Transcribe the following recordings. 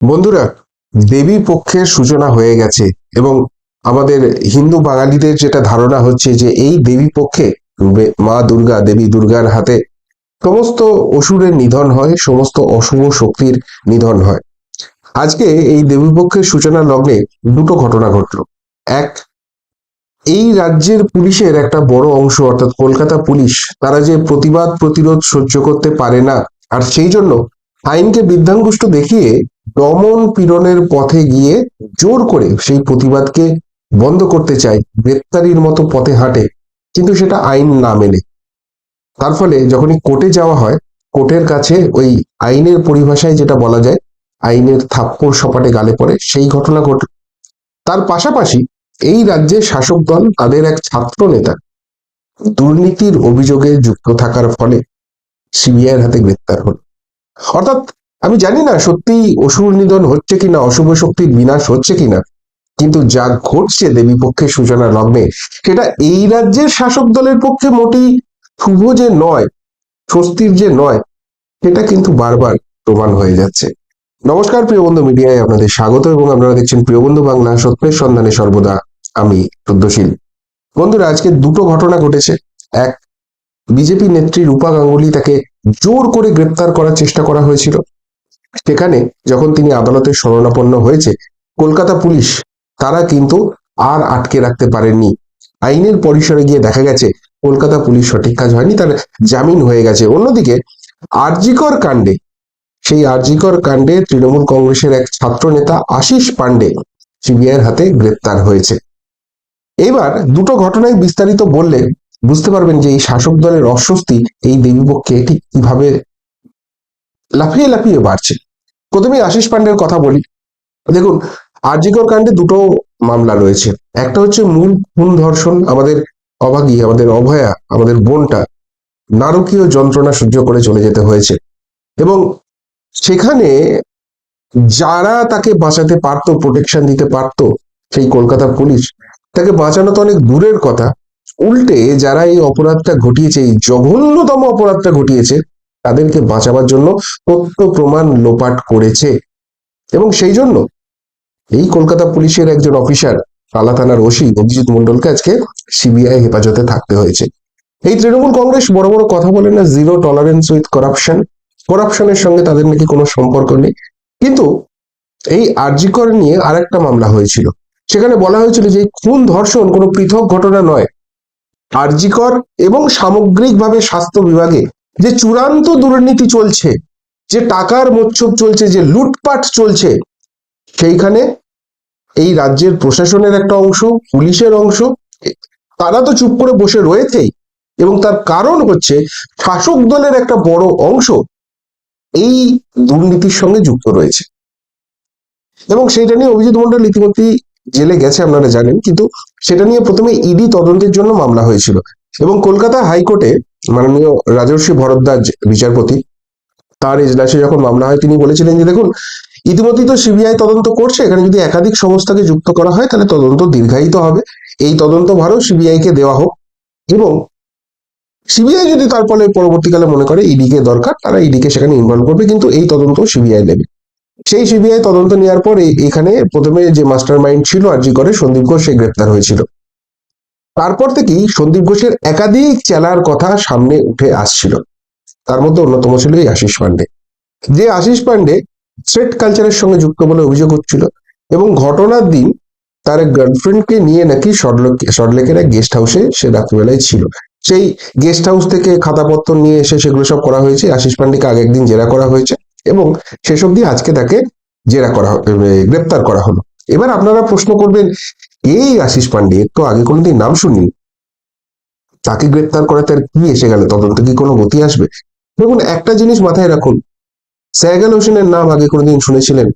বন্ধুরা, দেবী পক্ষের সূচনা হয়ে গেছে এবং আমাদের হিন্দু বাঙালিদের যেটা ধারণা হচ্ছে যে এই দেবী পক্ষে মা দুর্গা, দেবী দুর্গার হাতে সমস্ত অসুরের নিধন হয়, সমস্ত অশুভ শক্তির নিধন হয়। আজকে এই দেবী পক্ষের সূচনা লগ্নে দুটো ঘটনা ঘটলো। এক, এই রাজ্যের পুলিশের একটা বড় অংশ, অর্থাৎ কলকাতা পুলিশ, তারা যে প্রতিবাদ প্রতিরোধ সহ্য করতে পারে না, আর সেই জন্য আইনকে বৃদ্ধাঙ্গুষ্ট দেখিয়ে দমন পীড়নের পথে গিয়ে জোর করে সেই প্রতিবাদকে বন্ধ করতে চায় গ্রেপ্তারির মতো পথে হাঁটে, কিন্তু সেটা আইন না মেনে। তার ফলে যখনই কোর্টে যাওয়া হয়, কোর্টের কাছে ওই আইনের পরিভাষায় যেটা বলা যায়, আইনের থাপ্পড় সপাটে গালে পড়ে, সেই ঘটনা ঘটে তার পাশাপাশি এই রাজ্যের শাসক দল তাদের এক ছাত্র নেতা দুর্নীতির অভিযোগে যুক্ত থাকার ফলে সিবিআইয়ের হাতে গ্রেপ্তার হল। অর্থাৎ আমি জানি না সত্যি অসুর নিধন হচ্ছে কিনা, অশুভ শক্তির বিনাশ হচ্ছে কিনা, কিন্তু যা ঘটছে দেবী পক্ষের সূচনা লগ্নে, সেটা এই রাজ্যের শাসক দলের পক্ষে মোটেই শুভ যে নয়, স্বস্তির যে নয়, সেটা কিন্তু বারবার প্রমাণ হয়ে যাচ্ছে। নমস্কার প্রিয় বন্ধু মিডিয়ায়, আপনাদের স্বাগত এবং আপনারা দেখছেন প্রিয় বন্ধু বাংলা সত্যের সন্ধানে সর্বদা আমি শুদ্ধশীল। বন্ধুরা, আজকে দুটো ঘটনা ঘটেছে। এক, বিজেপি নেত্রী রূপা গাঙ্গুলি তাকে জোর করে গ্রেপ্তার করার চেষ্টা করা হয়েছিল। সেখানে যখন তিনি আদালতের শরণাপন্ন হয়েছে, কলকাতা পুলিশ, তারা কিন্তু আর আটকে রাখতে পারেননি। আইনের পরিসরে গিয়ে দেখা গেছে, কলকাতা পুলিশ সঠিক কাজ হয়নি, তার জামিন হয়ে গেছে। অন্যদিকে, আরজিকর কাণ্ডে, সেই আরজিকর কাণ্ডে তৃণমূল কংগ্রেসের এক ছাত্র নেতা আশিস পান্ডে সিবিআইয়ের হাতে গ্রেপ্তার হয়েছে। এবার দুটো ঘটনায় বিস্তারিত বললে বুঝতে পারবেন যে এই শাসক দলের অস্বস্তি এই দেবীপক্ষে ঠিক কীভাবে লাফিয়ে লাফিয়ে বাড়ছে। প্রথমে আশিস পান্ডের কথা বলি। দেখুন, আরজিকর কাণ্ডে দুটো মামলা রয়েছে। একটা হচ্ছে মূল খুন ধর্ষণ আমাদের অভাগী, আমাদের অভয়া, আমাদের বোনটা নারকীয় যন্ত্রণা সহ্য করে চলে যেতে হয়েছে। এবং সেখানে যারা তাকে বাঁচাতে পারতো প্রোটেকশন দিতে পারতো, সেই কলকাতা পুলিশ, তাকে বাঁচানো তো অনেক দূরের কথা। উল্টে যারা এই অপরাধটা ঘটিয়েছে, এই জঘন্যতম অপরাধটা ঘটিয়েছে তাদেরকে বাঁচাবার জন্য তথ্য প্রমাণ লোপাট করেছে। এবং সেই জন্য এই কলকাতা পুলিশের একজন অফিসার, কালা থানার ওসি অভিজিৎ মন্ডলকে আজকে সিবিআই হেফাজতে থাকতে হয়েছে। এই তৃণমূল কংগ্রেস বড় বড় কথা বলে না জিরো টলারেন্স উইথ করাপশন করাপশনের সঙ্গে তাদের নাকি কোনো সম্পর্ক নেই। কিন্তু এই আরজিকর নিয়ে আরেকটা মামলা হয়েছিল। সেখানে বলা হয়েছিল যে খুন ধর্ষণ কোনো পৃথক ঘটনা নয়। আরজিকর এবং সামগ্রিকভাবে স্বাস্থ্য বিভাগে যে চূড়ান্ত দুর্নীতি চলছে, যে টাকার মোচ্ছব চলছে, যে লুটপাট চলছে, সেইখানে এই রাজ্যের প্রশাসনের একটা অংশ, পুলিশের অংশ, তারা তো চুপ করে বসে রয়েছেই। এবং তার কারণ হচ্ছে শাসক দলের একটা বড় অংশ এই দুর্নীতির সঙ্গে যুক্ত রয়েছে। এবং সেটা নিয়ে অভিজিৎ মন্ডল ইতিমধ্যেই জেলে গেছে, আপনারা জানেন, কিন্তু সেটা নিয়ে প্রথমে ইডি তদন্তের জন্য মামলা হয়েছিল। এবং কলকাতা হাইকোর্টে মাননীয় রাজর্ষি ভরদ্বাজ বিচারপতি, তার এজলাসে যখন মামলা হয়, তিনি বলেছিলেন যে, দেখুন, ইতিমধ্যেই তো সিবিআই তদন্ত করছে, এখানে যদি একাধিক সংস্থাকে যুক্ত করা হয়, তাহলে তদন্ত দীর্ঘায়িত হবে। এই তদন্ত ভারও সিবিআই কে দেওয়া হোক। এবং সিবিআই যদি তার ফলে পরবর্তীকালে মনে করে ইডি কে দরকার, তারা ইডি কে সেখানে ইনভলভ করবে, কিন্তু এই তদন্ত সিবিআই নেবে সেই সিবিআই তদন্ত নেওয়ার পর এখানে প্রথমে যে মাস্টার মাইন্ড ছিল আর জি করে, সন্দীপ ঘোষ, সে গ্রেপ্তার হয়েছিল। তারপর থেকেই সন্দীপ ঘোষের একাধিক চেলার কথা সামনে উঠে আসছিল। তার মধ্যে অন্যতম ছিল এই আশিস পান্ডে। যে আশিস পান্ডে স্ট্রেট কালচারের সঙ্গে যুক্ত বলে অভিযোগ হচ্ছিল এবং ঘটনার দিন তার গার্লফ্রেন্ডকে নিয়ে নাকি সরলেক সরলেকের এক গেস্ট হাউসে সে রাত্রিবেলায় ছিল। সেই গেস্ট হাউস থেকে খাতাপত্র নিয়ে এসে সেগুলো সব করা হয়েছে। আশিস পান্ডেকে আগে একদিন জেরা করা হয়েছে এবং শেষ অবধি আজকে তাকে জেরা করা গ্রেপ্তার করা হলো। এবার আপনারা প্রশ্ন করবেন এই আশিস পান্ডে, একটু আগে কোনোদিন নাম শুনি তাকে গ্রেপ্তার করে তার কি এসে গেল? তদন্তে কি কোনো গতি আসবে? দেখুন, একটা জিনিস মাথায় রাখুন। সাইগাল হোসেনের নাম আগে কোনোদিন শুনেছিলেন?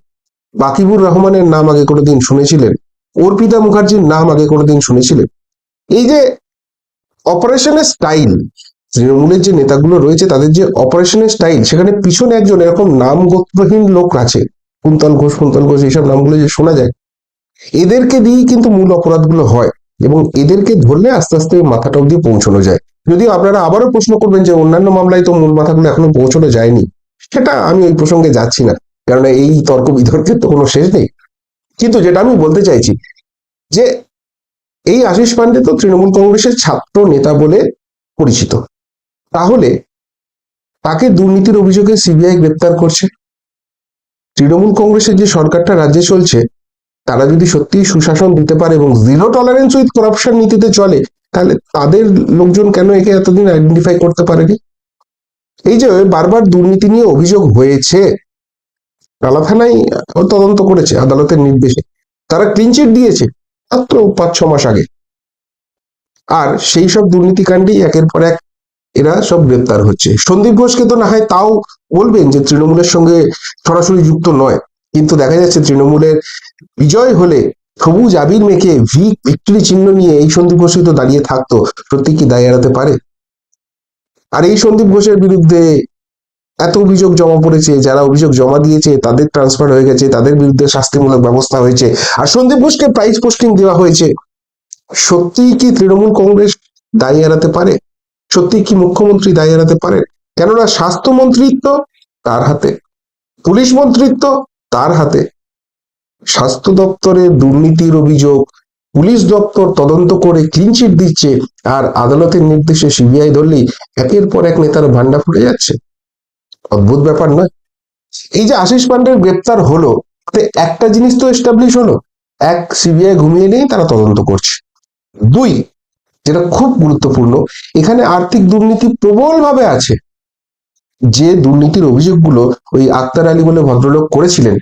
বাকিবুর রহমানের নাম আগে কোনোদিন শুনেছিলেন? অর্পিতা মুখার্জির নাম আগে কোনোদিন শুনেছিলেন? এই যে অপারেশনের স্টাইল, তৃণমূলের যে নেতাগুলো রয়েছে, তাদের যে অপারেশনের স্টাইল, সেখানে পিছনে একজন এরকম নাম গোত্রহীন লোক আছে। কুন্তল ঘোষ কুন্তল ঘোষ, এইসব নামগুলো যে শোনা যায় এদেরকে দিয়েই কিন্তু মূল অপরাধগুলো হয় এবং এদেরকে ধরলে আস্তে আস্তে মাথাটা অব্দি পৌঁছানো যায়। যদিও আপনারা আবারও প্রশ্ন করবেন যে অন্যান্য মামলায় তো মূল মাথাগুলো এখনও পৌঁছানো যায়নি। সেটা আমি ওই প্রসঙ্গে যাচ্ছি না, কেননা এই তর্ক বিতর্কের তো কোনো শেষ নেই। কিন্তু যেটা আমি বলতে চাইছি যে এই আশিস পান্ডে তো তৃণমূল কংগ্রেসের ছাত্র নেতা বলে পরিচিত। তাহলে তাকে দুর্নীতির অভিযোগে সিবিআই গ্রেপ্তার করছে? তৃণমূল কংগ্রেসের যে সরকারটা রাজ্যে চলছে তারা যদি সত্যি সুশাসন দিতে পারে এবং জিরো টলারেন্স উইথ করাপশন নীতিতে চলে, তাহলে তাদের লোকজন কেন একে এতদিন আইডেন্টিফাই করতে পারেনি? এই যে বারবার দুর্নীতি নিয়ে অভিযোগ হয়েছে টালা থানায় তদন্ত করেছে আদালতের নির্দেশে। তারা ক্লিনচিট দিয়েছে মাত্র পাঁচ ছ মাস আগে। আর সেই সব দুর্নীতিকাণ্ডেই একের পর এক এরা সব গ্রেপ্তার হচ্ছে। সন্দীপ ঘোষকে তো না হয় তাও বলবেন যে তৃণমূলের সঙ্গে সরাসরি যুক্ত নয়। কিন্তু দেখা যাচ্ছে তৃণমূলের বিজয় হলে সবুজ আবির মেখে ভি ভিক্টরি চিহ্ন নিয়ে এই সন্দীপ ঘোষই তো দাঁড়িয়ে থাকতো। সত্যি কি দায় এড়াতে পারে? আর এই সন্দীপ ঘোষের বিরুদ্ধে এত অভিযোগ জমা পড়েছে, যারা অভিযোগ জমা দিয়েছে, তাদের ট্রান্সফার হয়ে গেছে, তাদের বিরুদ্ধে শাস্তিমূলক ব্যবস্থা হয়েছে। আর সন্দীপ ঘোষকে প্রাইজ পোস্টিং দেওয়া হয়েছে। সত্যিই কি তৃণমূল কংগ্রেস দায় এড়াতে পারে? সত্যি কি মুখ্যমন্ত্রী দায় এড়াতে পারে? কেননা স্বাস্থ্যমন্ত্রিত্ব তার হাতে। পুলিশ মন্ত্রিত্ব তার হাতে স্বাস্থ্য দপ্তরের দুর্নীতির অভিযোগ, পুলিশ দপ্তর তদন্ত করে ক্লিনচিট দিচ্ছে আর আদালতের নির্দেশে সিবিআই ধরলেই একের পর এক নেতার ভান্ডা ফুটে যাচ্ছে। অদ্ভুত ব্যাপার নয়? এই যে আশিস পান্ডের গ্রেপ্তার হলো একটা জিনিস তো এস্টাবলিশ হলো, এক সিবিআই ঘুমিয়ে নিয়ে তারা তদন্ত করছে। দুই, যেটা খুব গুরুত্বপূর্ণ, এখানে আর্থিক দুর্নীতি প্রবলভাবে আছে। যে দুর্নীতির অভিযোগগুলো ওই আক্তার আলী বলে ভদ্রলোক করেছিলেন,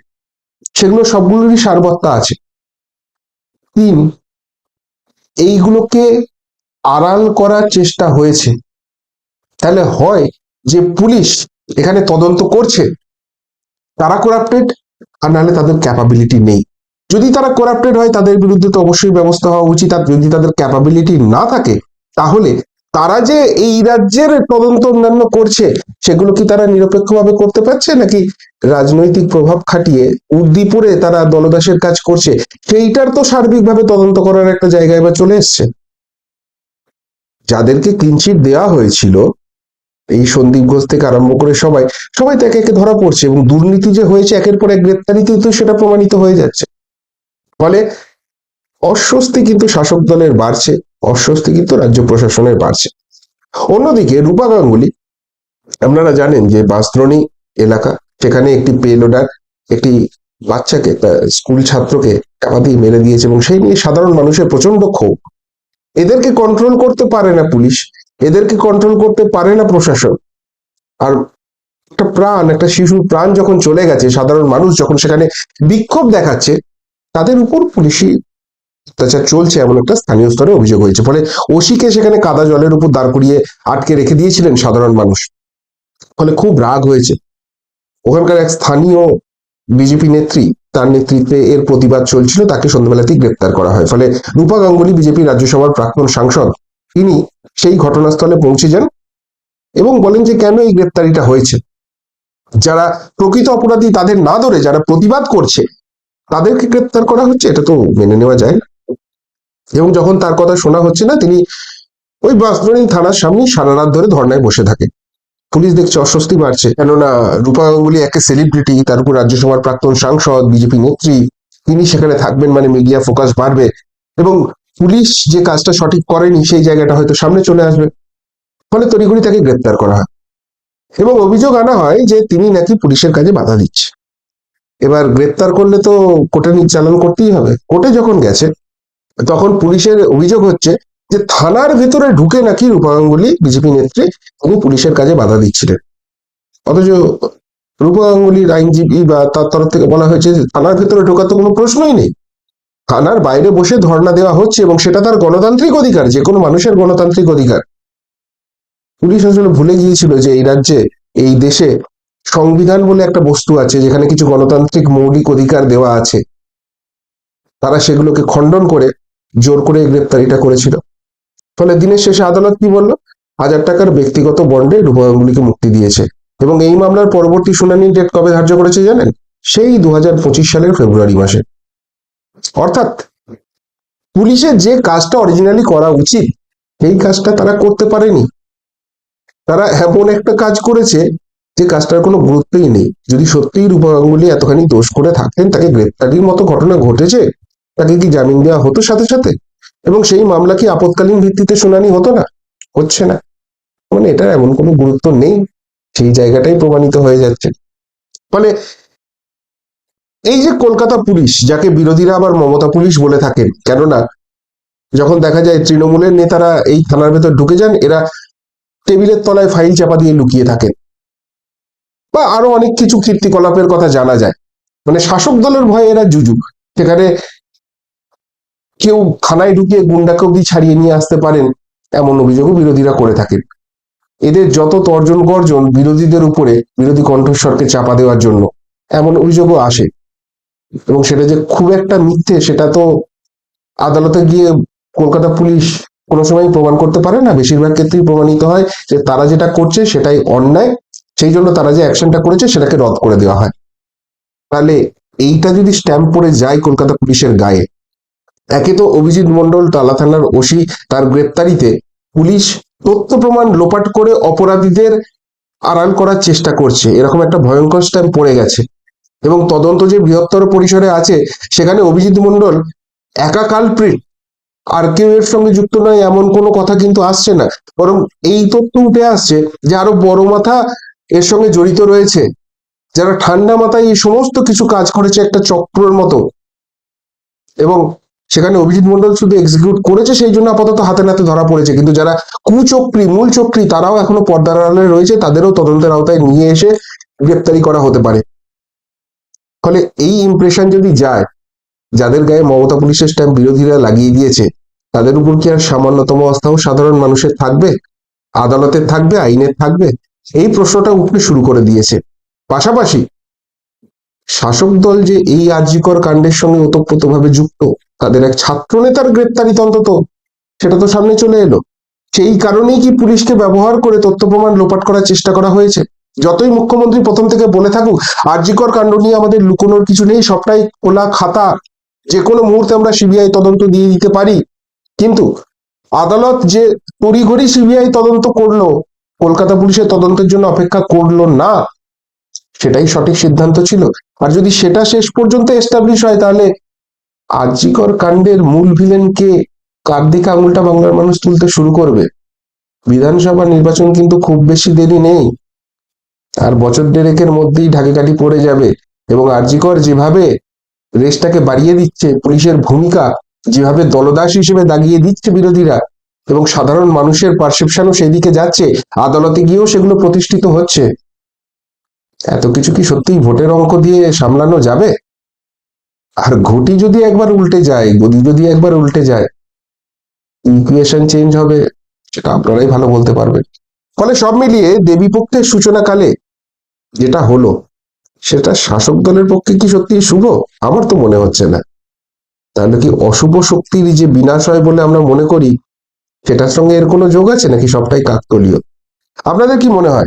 সেগুলো সবগুলোরই সারবত্তা আছে। তিন, এইগুলোকে আড়াল করার চেষ্টা হয়েছে। তাহলে হয় যে পুলিশ এখানে তদন্ত করছে, তারা করাপ্টেড আর নাহলে তাদের ক্যাপাবিলিটি নেই। যদি তারা করাপ্টেড হয়, তাদের বিরুদ্ধে তো অবশ্যই ব্যবস্থা হওয়া উচিত। আর যদি তাদের ক্যাপাবিলিটি না থাকে, তাহলে তারা যে এই রাজ্যের তদন্ত অন্যান্য করছে, সেগুলো কি তারা নিরপেক্ষভাবে করতে পারছে? নাকি রাজনৈতিক প্রভাব খাটিয়ে উদ্দীপুরে তারা দলদাসের কাজ করছে, সেইটার তো সার্বিকভাবে তদন্ত করার একটা জায়গায় এবার চলে এসছে। যাদেরকে ক্লিনচিট দেওয়া হয়েছিল, এই সন্দীপ ঘোষ থেকে আরম্ভ করে সবাই সবাই তো একে একে ধরা পড়ছে এবং দুর্নীতি যে হয়েছে, একের পর এক গ্রেপ্তারিতে তো সেটা প্রমাণিত হয়ে যাচ্ছে। ফলে অস্বস্তি কিন্তু শাসক দলের বাড়ছে, অস্বস্তি কিন্তু রাজ্য প্রশাসনের বাড়ছে। অন্যদিকে রূপা গাঙ্গুলি, আপনারা জানেন যে বাসদ্রোণী এলাকা, সেখানে একটি পেলোডার, একটি বাচ্চাকে স্কুল ছাত্রকে টাকা দিয়ে মেরে দিয়েছে এবং সেই নিয়ে সাধারণ মানুষের প্রচণ্ড ক্ষোভ। এদেরকে কন্ট্রোল করতে পারে না পুলিশ, এদেরকে কন্ট্রোল করতে পারে না প্রশাসন। আর একটা প্রাণ, একটা শিশুর প্রাণ যখন চলে গেছে, সাধারণ মানুষ যখন সেখানে বিক্ষোভ দেখাচ্ছে, তাদের উপর পুলিশি অত্যাচার চলছে এমন একটা স্থানীয় স্তরে অভিযোগ হয়েছে। ফলে ওসিকে সেখানে কাদা জলের উপর দাঁড় করিয়ে আটকে রেখে দিয়েছিলেন সাধারণ মানুষ। ফলে খুব রাগ হয়েছে। ওখানকার এক স্থানীয় বিজেপি নেত্রী, তার নেতৃত্বে এর প্রতিবাদ চলছিল, তাকে সন্ধ্যাবেলাতেই গ্রেপ্তার করা হয়। ফলে রূপা গাঙ্গুলি বিজেপি রাজ্যসভার প্রাক্তন সাংসদ, তিনি সেই ঘটনাস্থলে পৌঁছে যান এবং বলেন যে, কেন এই গ্রেপ্তারিটা হয়েছে? যারা প্রকৃত অপরাধী তাদের না ধরে যারা প্রতিবাদ করছে, তাদেরকে গ্রেপ্তার করা হচ্ছে? এটা তো মেনে নেওয়া যায় না। এবং যখন তার কথা শোনা হচ্ছে না, তিনি ওই বাসদ্রোণী থানার সামনে সারা রাত ধরে ধর্নায় বসে থাকে। পুলিশ দেখছে অস্বস্তি বাড়ছে। কেননা রূপা গাঙ্গুলি একে সেলিব্রিটি তার উপর রাজ্যসভার প্রাক্তন সাংসদ, বিজেপি নেত্রী, তিনি সেখানে থাকবেন মানে মিডিয়া ফোকাস বাড়বে। এবং পুলিশ যে কাজটা সঠিক করেনি, সেই জায়গাটা হয়তো সামনে চলে আসবে। ফলে তড়িঘড়ি তাকে গ্রেপ্তার করা হয়। এবং অভিযোগ আনা হয় যে তিনি নাকি পুলিশের কাজে বাধা দিচ্ছে। এবার গ্রেপ্তার করলে তো কোর্টে চালান করতেই হবে। কোর্টে যখন গেছে তখন পুলিশের অভিযোগ হচ্ছে যে থানার ভেতরে ঢুকে নাকি রূপা গাঙ্গুলি বিজেপি নেত্রী তিনি পুলিশের কাজে বাধা দিচ্ছিলেন। অথচ রূপা গাঙ্গুলির আইনজীবী বা তার তরফ থেকে বলা হয়েছে থানার ভেতরে ঢোকার তো কোনো প্রশ্নই নেই। থানার বাইরে বসে ধর্ণা দেওয়া হচ্ছে এবং সেটা তার গণতান্ত্রিক অধিকার, যে কোনো মানুষের গণতান্ত্রিক অধিকার। পুলিশ আসলে ভুলে গিয়েছিল যে এই রাজ্যে, এই দেশে সংবিধান বলে একটা বস্তু আছে, যেখানে কিছু গণতান্ত্রিক মৌলিক অধিকার দেওয়া আছে। তারা সেগুলোকে খণ্ডন করে জোর করে গ্রেপ্তারিটা করেছিল। ফলে দিনের শেষে আদালত কি বলল? হাজার টাকার ব্যক্তিগত বন্ডে রূপা মুক্তি দিয়েছে এবং এই মামলার পরবর্তী শুনানির ডেট কবে ধার্য করেছে জানেন? সেই দু হাজার পঁচিশ সালের ফেব্রুয়ারি মাসে। অর্থাৎ পুলিশের যে কাজটা অরিজিনালি করা উচিত সেই কাজটা তারা করতে পারেনি। তারা এমন একটা কাজ করেছে যে কাজটার কোনো গুরুত্বই নেই। যদি সত্যিই রূপা গাঙ্গুলি এতখানি দোষ করে থাকতেন তাকে গ্রেপ্তারির মতো ঘটনা ঘটেছে তাকে কি জামিন দেওয়া হতো সাথে সাথে? এবং সেই মামলা কি আপৎকালীন ভিত্তিতে শুনানি হতো না? হচ্ছে না। মানে এটার এমন কোনো গুরুত্ব নেই, সেই জায়গাটাই প্রমাণিত হয়ে যাচ্ছে। ফলে এই যে কলকাতা পুলিশ, যাকে বিরোধীরা আবার মমতা পুলিশ বলে থাকেন, কেননা যখন দেখা যায় তৃণমূলের নেতারা এই থানার ভেতর ঢুকে যান, এরা টেবিলের তলায় ফাইল চাপা দিয়ে লুকিয়ে থাকেন। বা আরও অনেক কিছু কীর্তিকলাপের কথা জানা যায়। মানে শাসক দলের ভয়ে এরা জুজুক সেখানে কেউ থানায় ঢুকিয়ে গুন্ডাকে অব্দি ছাড়িয়ে নিয়ে আসতে পারেন এমন অভিযোগও বিরোধীরা করে থাকেন। এদের যত তর্জন গর্জন বিরোধীদের উপরে বিরোধী কণ্ঠস্বরকে চাপা দেওয়ার জন্য এমন অভিযোগও আসে। এবং সেটা যে খুব একটা মিথ্যে সেটা তো আদালতে গিয়ে কলকাতা পুলিশ কোনো সময় প্রমাণ করতে পারে না। বেশিরভাগ ক্ষেত্রেই প্রমাণিত হয় যে তারা যেটা করছে সেটাই অন্যায়, সেই জন্য তারা যে অ্যাকশনটা করেছে সেটাকে রদ করে দেওয়া হয়। তাহলে এইটা যদি স্ট্যাম্প পড়ে যায় কলকাতা পুলিশের গায়ে একে তো অভিজিৎ মন্ডল টালা থানার ওসি, তার গ্রেপ্তারিতে পুলিশ তথ্য প্রমাণ লোপাট করে অপরাধীদের আড়াল করার চেষ্টা করছে। এরকম একটা ভয়ঙ্কর স্ট্যাম্প পড়ে গেছে। এবং তদন্ত যে বৃহত্তর পরিসরে আছে, সেখানে অভিজিৎ মন্ডল একা কালপ্রিট আর কেউ এর সঙ্গে যুক্ত নয়, এমন কোনো কথা কিন্তু আসছে না। বরং এই তথ্য উঠে আসছে যে আরও বড় মাথা এর সঙ্গে জড়িত রয়েছে। যারা ঠান্ডা মাথায় এই সমস্ত কিছু কাজ করেছে একটা চক্রের মতো। এবং সেখানে অভিজিৎ মন্ডল শুধু এক্সিকিউট করেছে, সেই জন্য আপাতত হাতে নাতে ধরা পড়েছে। কিন্তু যারা কুচক্রী, মূল চক্রী, তারাও এখনও পর্দার আড়ালে রয়েছে, তাদেরও তদন্তের আওতায় নিয়ে এসে গ্রেপ্তারি করা হতে পারে। ফলে এই ইমপ্রেশন যদি যায়, যাদের গায়ে মমতা পুলিশের স্ট্যাম্প বিরোধীরা লাগিয়ে দিয়েছে, তাদের উপর কি আর সামান্যতম আস্থাও সাধারণ মানুষের থাকবে? আদালতের থাকবে? আইনের থাকবে? এই প্রশ্নটা উঠতে শুরু করে দিয়েছে। পাশাপাশি শাসক দল যে এই আর্যিকর কাণ্ডের সঙ্গে ওতপ্রোতভাবে যুক্ত, তাদের এক ছাত্র নেতার গ্রেপ্তারিত অন্তত, সেটা তো সামনে চলে এলো। সেই কারণেই কি পুলিশকে ব্যবহার করে তথ্য প্রমাণ লোপাট করার চেষ্টা করা হয়েছে? যতই মুখ্যমন্ত্রী প্রথম থেকে বলে থাকুক আর্যিকর কাণ্ড নিয়ে আমাদের লুকোনোর কিছু নেই, সবটাই খোলা খাতা। যে কোনো মুহূর্তে আমরা সিবিআই তদন্ত দিয়ে দিতে পারি। কিন্তু আদালত যে তড়িঘড়ি সিবিআই তদন্ত করল, কলকাতা পুলিশের তদন্তের জন্য অপেক্ষা করল না। সেটাই সঠিক সিদ্ধান্ত ছিল। আর যদি সেটা শেষ পর্যন্ত এস্টাবলিশ হয়, তাহলে আর্যিকর কাণ্ডের মূল ভিলেনকে কার দিকে আঙুলটা বাংলার মানুষ তুলতে শুরু করবে? বিধানসভা নির্বাচন কিন্তু খুব বেশি দেরি নেই। আর বছর দেড়েকের মধ্যেই ঢাকে কাঠি পড়ে যাবে এবং আরজিকর যেভাবে রেসটাকে বাড়িয়ে দিচ্ছে, পুলিশের ভূমিকা যেভাবে দলদাস হিসেবে দাগিয়ে দিচ্ছে বিরোধীরা এবং সাধারণ মানুষের পারসেপশনও সেই দিকে যাচ্ছে, আদালতে গিয়েও সেগুলো প্রতিষ্ঠিত হচ্ছে। এত কিছু কি সত্যিই ভোটের অঙ্ক দিয়ে সামলানো যাবে? আর ঘটি যদি একবার উল্টে যায়, গদি যদি একবার উল্টে যায় ইকুয়েশন চেঞ্জ হবে, সেটা আপনারাই ভালো বলতে পারবেন। ফলে সব মিলিয়ে দেবী দেবীপক্ষের সূচনাকালে যেটা হলো, সেটা শাসক দলের পক্ষে কি সত্যি শুভ? আমার তো মনে হচ্ছে না। তাহলে কি অশুভ শক্তির যে বিনাশ হয় বলে আমরা মনে করি, সেটার সঙ্গে এর কোনো যোগ আছে নাকি সবটাই কাকতলীয়? আপনাদের কি মনে হয়?